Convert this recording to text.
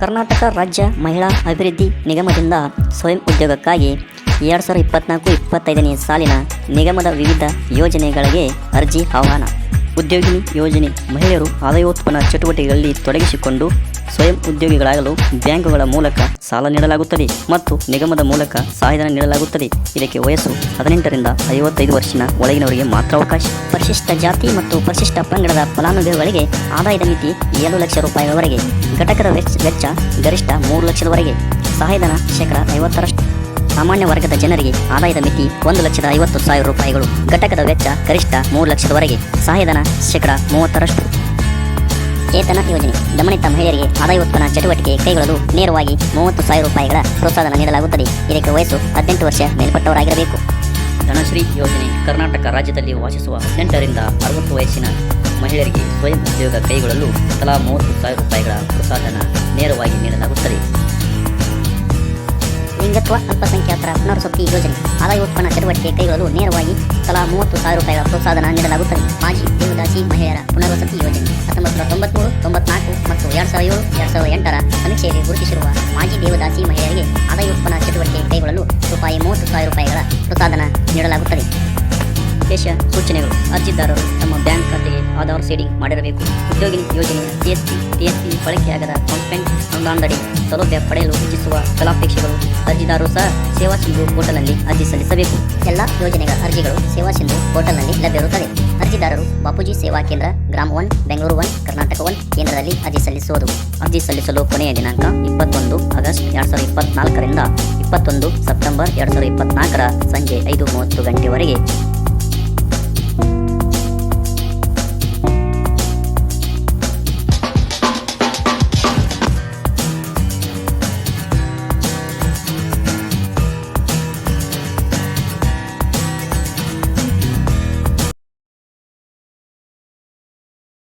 ಕರ್ನಾಟಕ ರಾಜ್ಯ ಮಹಿಳಾ ಅಭಿವೃದ್ಧಿ ನಿಗಮದಿಂದ ಸ್ವಯಂ ಉದ್ಯೋಗಕ್ಕಾಗಿ ಎರಡು ಸಾವಿರದ ಇಪ್ಪತ್ನಾಲ್ಕು, ಇಪ್ಪತ್ತೈದನೇ ಸಾಲಿನ ನಿಗಮದ ವಿವಿಧ ಯೋಜನೆಗಳಿಗೆ ಅರ್ಜಿ ಆಹ್ವಾನ. ಉದ್ಯೋಗಿನಿ ಯೋಜನೆ ಮಹಿಳೆಯರು ಆದಾಯೋತ್ಪನ್ನ ಚಟುವಟಿಕೆಗಳಲ್ಲಿ ತೊಡಗಿಸಿಕೊಂಡು ಸ್ವಯಂ ಉದ್ಯೋಗಿಗಳಾಗಲು ಬ್ಯಾಂಕುಗಳ ಮೂಲಕ ಸಾಲ ನೀಡಲಾಗುತ್ತದೆ ಮತ್ತು ನಿಗಮದ ಮೂಲಕ ಸಹಾಯಧನ ನೀಡಲಾಗುತ್ತದೆ. ಇದಕ್ಕೆ ವಯಸ್ಸು ಹದಿನೆಂಟರಿಂದ ಐವತ್ತೈದು ವರ್ಷದ ಒಳಗಿನವರಿಗೆ ಮಾತ್ರ ಅವಕಾಶ. ಪರಿಶಿಷ್ಟ ಜಾತಿ ಮತ್ತು ಪರಿಶಿಷ್ಟ ಪಂಗಡದ ಫಲಾನುಭವಿಗಳಿಗೆ ಆದಾಯದ ಮಿತಿ ಏಳು ಲಕ್ಷ ರೂಪಾಯಿಗಳವರೆಗೆ. ಘಟಕದ ವೆಚ್ಚ ಗರಿಷ್ಠ ಮೂರು ಲಕ್ಷದವರೆಗೆ. ಸಹಾಯಧನ ಶೇಕಡ ಐವತ್ತರಷ್ಟು. ಸಾಮಾನ್ಯ ವರ್ಗದ ಜನರಿಗೆ ಆದಾಯದ ಮಿತಿ ಒಂದು ಲಕ್ಷದ ಐವತ್ತು ಸಾವಿರ ರೂಪಾಯಿಗಳು. ಘಟಕದ ವೆಚ್ಚ ಗರಿಷ್ಠ ಮೂರು ಲಕ್ಷದವರೆಗೆ. ಸಹಾಯಧನ ಶೇಕಡ ಮೂವತ್ತರಷ್ಟು. ಚೇತನ ಯೋಜನೆ. ದಮನಿತ ಮಹಿಳೆಯರಿಗೆ ಆದಾಯ ಉತ್ಪನ್ನ ಚಟುವಟಿಕೆ ಕೈಗೊಳ್ಳಲು ನೇರವಾಗಿ ಮೂವತ್ತು ಸಾವಿರ ರೂಪಾಯಿಗಳ ಪ್ರೋತ್ಸಾಹನ ನೀಡಲಾಗುತ್ತದೆ. ಇದಕ್ಕೆ ವಯಸ್ಸು ಹದಿನೆಂಟು ವರ್ಷ ಮೇಲ್ಪಟ್ಟವರಾಗಿರಬೇಕು. ಧನಶ್ರೀ ಯೋಜನೆ ಕರ್ನಾಟಕ ರಾಜ್ಯದಲ್ಲಿ ವಾಸಿಸುವ ಹದಿನೆಂಟರಿಂದ ಅರವತ್ತು ವಯಸ್ಸಿನ ಮಹಿಳೆಯರಿಗೆ ಸ್ವಯಂ ಉದ್ಯೋಗ ಕೈಗೊಳ್ಳಲು ತಲಾ ಮೂವತ್ತು ಸಾವಿರ ರೂಪಾಯಿಗಳ ಪ್ರೋತ್ಸಾಹನ ನೇರವಾಗಿ ನೀಡಲಾಗುತ್ತದೆ. ಲಿಂಗತ್ವ ಅಲ್ಪಸಂಖ್ಯಾತರ ಪುನರ್ವಸತಿ ಯೋಜನೆ. ಆದಾಯ ಉತ್ಪನ್ನ ಚಟುವಟಿಕೆ ಕೈಗೊಳ್ಳಲು ನೇರವಾಗಿ ತಲಾ ಮೂವತ್ತು ಸಾವಿರ ರೂಪಾಯಿಗಳ ಪ್ರೋತ್ಸಾಹನ ನೀಡಲಾಗುತ್ತದೆ. ಮಾಜಿ ದೇವದಾಸಿ ಮಹಿಳೆಯರ ಪುನರ್ವಸತಿ ಯೋಜನೆ. ಹತ್ತೊಂಬತ್ತು ನೂರ ತೊಂಬತ್ಮೂರು, ತೊಂಬತ್ನಾಲ್ಕು ಮತ್ತು ಎರಡು ಸಾವಿರ ಏಳು, ಎರಡು ಸಾವಿರದ ಎಂಟರ ಸಮೀಕ್ಷೆಯಲ್ಲಿ ಗುರುತಿಸಿರುವ ಮಾಜಿ ದೇವದಾಸಿ ಮಹಿಳೆಯರಿಗೆ ಆದಾಯೋತ್ಪನ್ನ ಚಟುವಟಿಕೆ ಕೈಗೊಳ್ಳಲು ರೂಪಾಯಿ ಮೂವತ್ತು ಸಾವಿರ ರೂಪಾಯಿಗಳ ಪ್ರೋತ್ಸಾಹನ ನೀಡಲಾಗುತ್ತದೆ. ವಿಶೇಷ ಸೂಚನೆಗಳು. ಅರ್ಜಿದಾರರು ತಮ್ಮ ಬ್ಯಾಂಕ್ ಖಾತೆಗೆ ಆಧಾರ್ ಸೇಡಿಂಗ್ ಮಾಡಿರಬೇಕು. ಉದ್ಯೋಗಿನಿ ಯೋಜನೆ ಜಿಎಸ್ಟಿ ಟಿಎಸ್ಪಿ ಬಳಕೆಯಾಗದ ಕಾಂಪೆಂಟ್ ಅನುದಾನದಡಿ ಸೌಲಭ್ಯ ಪಡೆಯಲು ಇಚ್ಛಿಸುವ ಫಲಾಪೇಕ್ಷೆಗಳು ಅರ್ಜಿದಾರರು ಸಹ ಸೇವಾ ಸಿಂಧು ಪೋರ್ಟಲ್ನಲ್ಲಿ ಅರ್ಜಿ ಸಲ್ಲಿಸಬೇಕು. ಎಲ್ಲ ಯೋಜನೆಗಳ ಅರ್ಜಿಗಳು ಸೇವಾ ಸಿಂಧು ಪೋರ್ಟಲ್ನಲ್ಲಿ ಲಭ್ಯವಿರುತ್ತದೆ ಅರ್ಜಿದಾರರು ಬಾಪೂಜಿ ಸೇವಾ ಕೇಂದ್ರ ಗ್ರಾಮ one, Bengaluru one, Karnataka one ಕೇಂದ್ರದಲ್ಲಿ ಅರ್ಜಿ ಸಲ್ಲಿಸುವುದು. ಅರ್ಜಿ ಸಲ್ಲಿಸಲು ಕೊನೆಯ ದಿನಾಂಕ ಇಪ್ಪತ್ತೊಂದು ಆಗಸ್ಟ್ ಎರಡ್ ಸಾವಿರದ ಇಪ್ಪತ್ನಾಲ್ಕರಿಂದ ಇಪ್ಪತ್ತೊಂದು ಸೆಪ್ಟೆಂಬರ್ ಎರಡ್ ಸಾವಿರದ ಇಪ್ಪತ್ನಾಲ್ಕರ ಸಂಜೆ ಐದು ಮೂವತ್ತು ಗಂಟೆವರೆಗೆ.